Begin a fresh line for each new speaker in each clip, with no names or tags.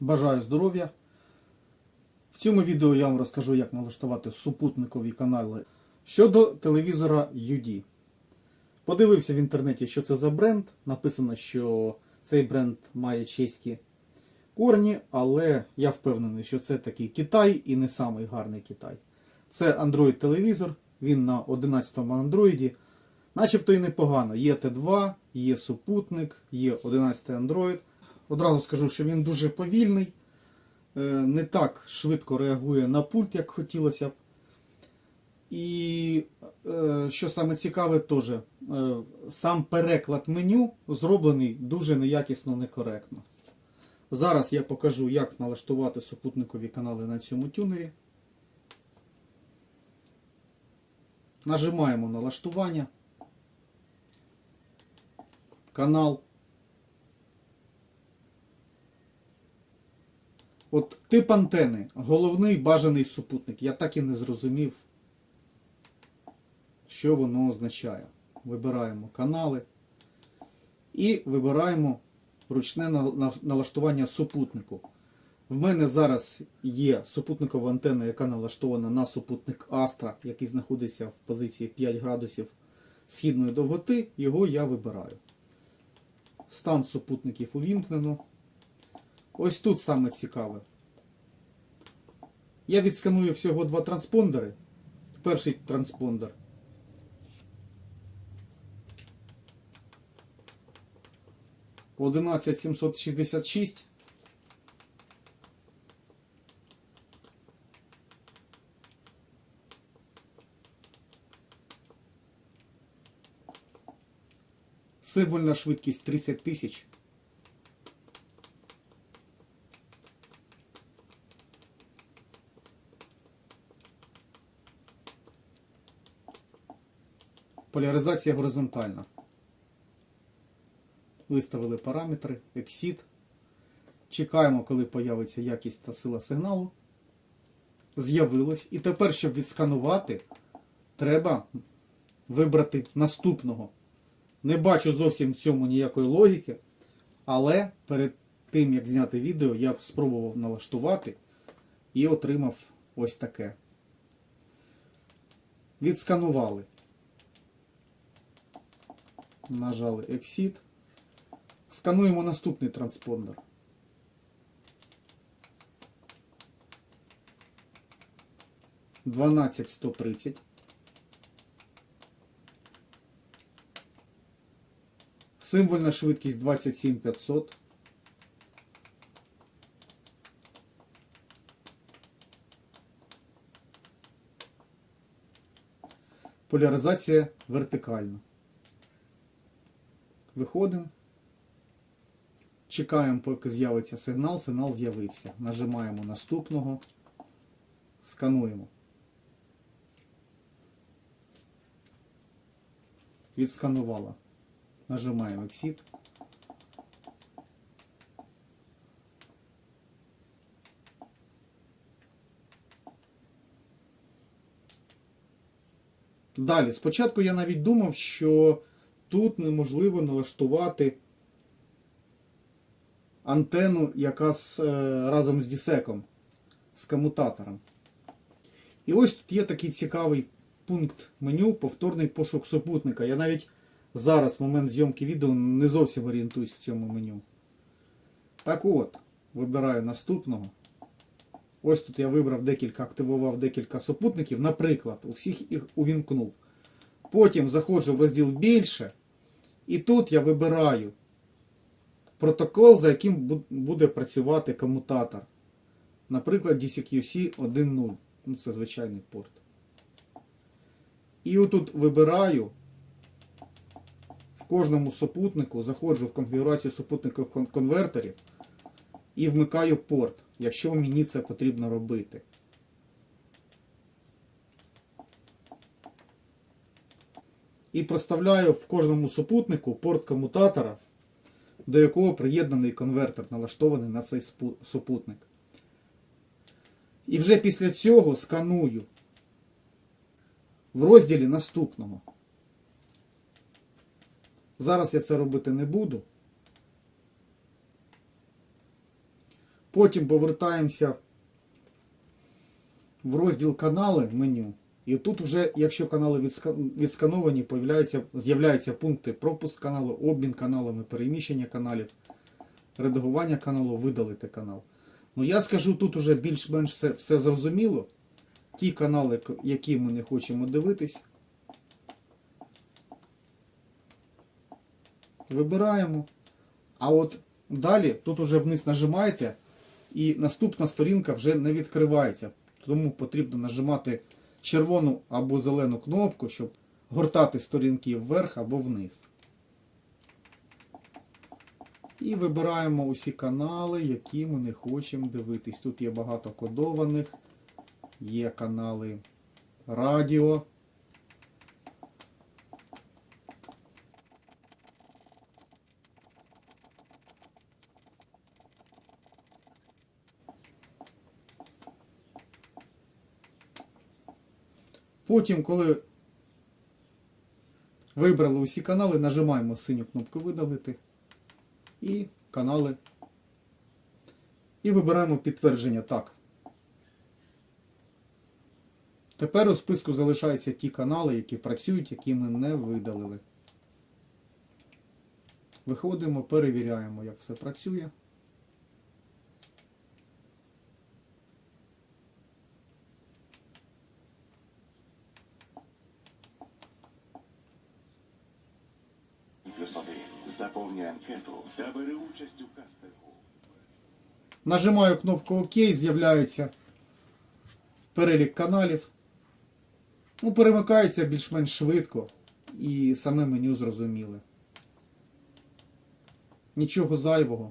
Бажаю здоров'я. В цьому відео я вам розкажу, як налаштувати супутникові канали щодо телевізора UD. Подивився в інтернеті, що це за бренд. Написано, що цей бренд має чеські корні, але я впевнений, що це такий Китай і не самий гарний Китай. Це Android телевізор, він на 11-му Android. Начебто і непогано. Є Т2, є супутник, є 11 Android. Одразу скажу, що він дуже повільний, е, не так швидко реагує на пульт, як хотілося б. І е, що саме цікаве, теж е, сам переклад меню зроблений дуже неякісно, некоректно. Зараз я покажу, як налаштувати супутникові канали на цьому тюнері. Нажимаємо налаштування. Канал. От тип антени, головний бажаний супутник. Я так і не зрозумів, що воно означає. Вибираємо канали і вибираємо ручне на- на- налаштування супутнику. В мене зараз є супутникова антенна, яка налаштована на супутник Astra, який знаходиться в позиції 5 градусів східної довготи. Його я вибираю. Стан супутників увімкнено. Ось тут саме цікаве. Я відсканую всього два транспондери. Перший транспондер. Одинадцять сімсот шістдесят шість. Символьна швидкість 30 тисяч. Поляризація горизонтальна. Виставили параметри, ексід. Чекаємо, коли появиться якість та сила сигналу. З'явилось. І тепер, щоб відсканувати, треба вибрати наступного. Не бачу зовсім в цьому ніякої логіки, але перед тим, як зняти відео, я спробував налаштувати і отримав ось таке. Відсканували. Нажали Exit. Скануємо наступний транспондер. Дванадцять сто тридцять. Символьна швидкість 27500. Поляризація вертикальна. Виходимо. Чекаємо, поки з'явиться сигнал. Сигнал з'явився. Нажимаємо наступного. Скануємо. Відсканувала. Нажимаем Exit. Далі, спочатку я навіть думав, що тут неможливо налаштувати антенну, яка з, е, разом з дісеком, з комутатором. І ось тут є такий цікавий пункт меню повторний пошук супутника. Я навіть зараз, в момент зйомки відео, не зовсім орієнтуюсь в цьому меню. Так от, вибираю наступного. Ось тут я вибрав декілька, активував декілька супутників, наприклад, у всіх їх увімкнув. Потім заходжу в розділ більше, і тут я вибираю протокол, за яким буде працювати комутатор. Наприклад, DCQC 1.0. Ну, це звичайний порт. І отут вибираю в кожному супутнику, заходжу в конфігурацію супутникових конвертерів і вмикаю порт, якщо мені це потрібно робити. І проставляю в кожному супутнику порт комутатора, до якого приєднаний конвертер, налаштований на цей супутник. І вже після цього сканую в розділі наступного. Зараз я це робити не буду. Потім повертаємося в розділ канали меню. І тут вже, якщо канали відскановані, з'являються пункти пропуск каналу, обмін каналами, переміщення каналів, редагування каналу, видалити канал. Ну я скажу, тут уже більш-менш все, все зрозуміло. Ті канали, які ми не хочемо дивитись, вибираємо. А от далі тут уже вниз нажимаєте, і наступна сторінка вже не відкривається. Тому потрібно нажимати червону або зелену кнопку, щоб гортати сторінки вверх або вниз. І вибираємо усі канали, які ми не хочемо дивитись. Тут є багато кодованих, є канали радіо. Потім, коли вибрали усі канали, нажимаємо синю кнопку видалити і канали. І вибираємо підтвердження так. Тепер у списку залишаються ті канали, які працюють, які ми не видалили. Виходимо, перевіряємо, як все працює.
Плюс один. Заповни анкету та бери участь у кастингу.
Нажимаю кнопку ОК, з'являється перелік каналів. Ну, перемикається більш-менш швидко і саме меню зрозуміле. Нічого зайвого.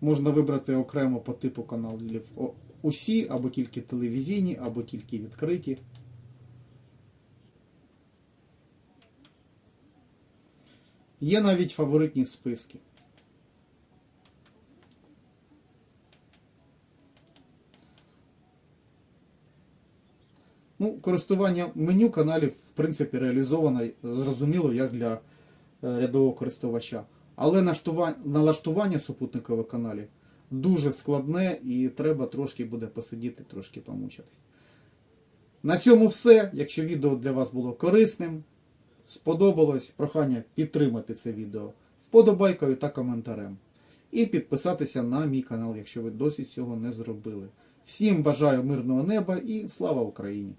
Можна вибрати окремо по типу каналів усі, або тільки телевізійні, або тільки відкриті. Є навіть фаворитні списки. Ну, користування меню каналів, в принципі, реалізовано зрозуміло, як для е, рядового користувача. Але налаштування супутникових каналів дуже складне і треба трошки буде посидіти, трошки помучитись. На цьому все. Якщо відео для вас було корисним, сподобалось, прохання підтримати це відео вподобайкою та коментарем. І підписатися на мій канал, якщо ви досі цього не зробили. Всім бажаю мирного неба і слава Україні!